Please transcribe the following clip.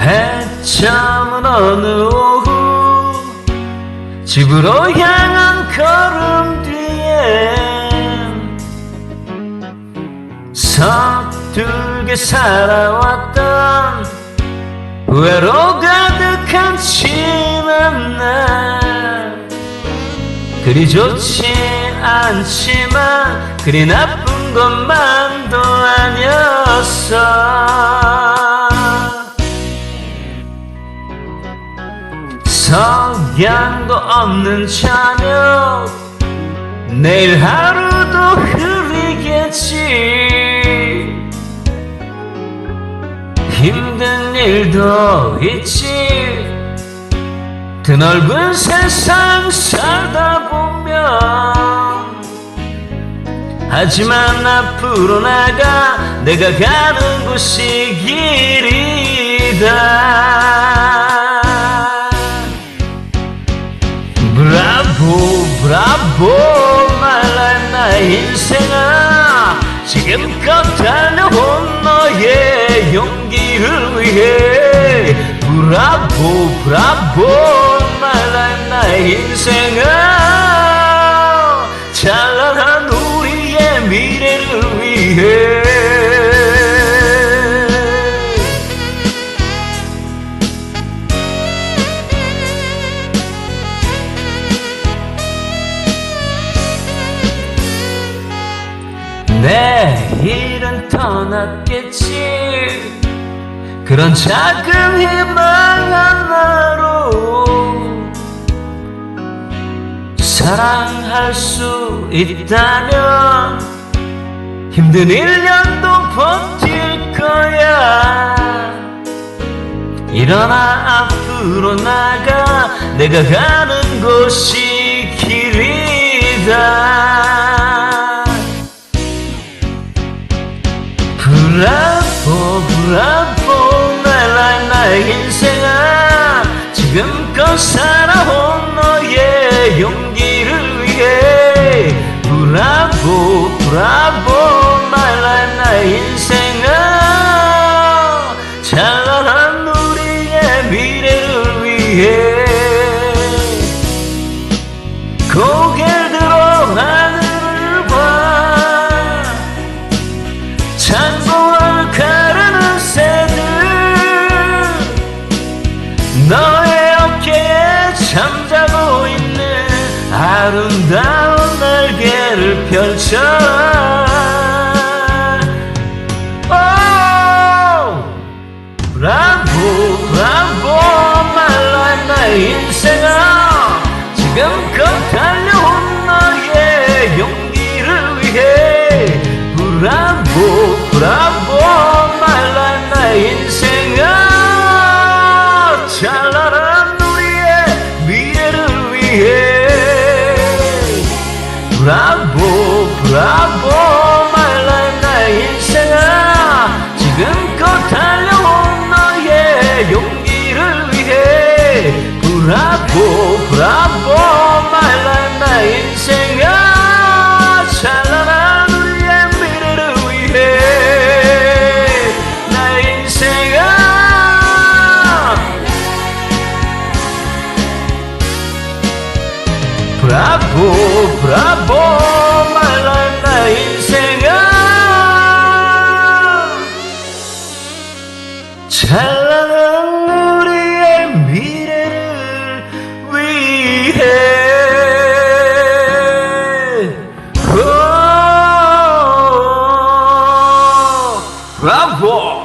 해참은 어느 오후 집으로 향한 걸음 뒤엔 서툴게 살아왔던 후회로 가득한 지난 날. 그리 좋지 않지만 그리 나쁜 것만도 아니었어 석양도 없는 저녁 내일 하루도 흐리겠지. 힘든 일도 있지. 드넓은 세상 살다 보면. 하지만 앞으로 나가 내가 가는 곳이 길이다 브라보 말라 나의 인생아. 지금껏 달려온 너의 용기를 위해. 브라보 브라보 말라 나의 인생아 내일은 떠났겠지. 그런 작은 희망 하나로 사랑할 수 있다면 힘든 일년도 버틸 거야. 일어나 앞으로 나가. 내가 가는 곳이 길이다 지금껏 살아온 너의 용기를 위해 브라보 브라보 날라 나의 인생아 찬란한 우리의 미래를 위해 고개 들어 하늘을 봐창 자고 있는 아름다운 날개를 펼쳐라 오! 브라보 브라보 말라 나의 인생아. 지금껏 달려온 너의 용기를 위해. 브라보 브라보 브라보 말라 나의 인생아. 찬란한 우리의 미래를 위해. 오, 브라보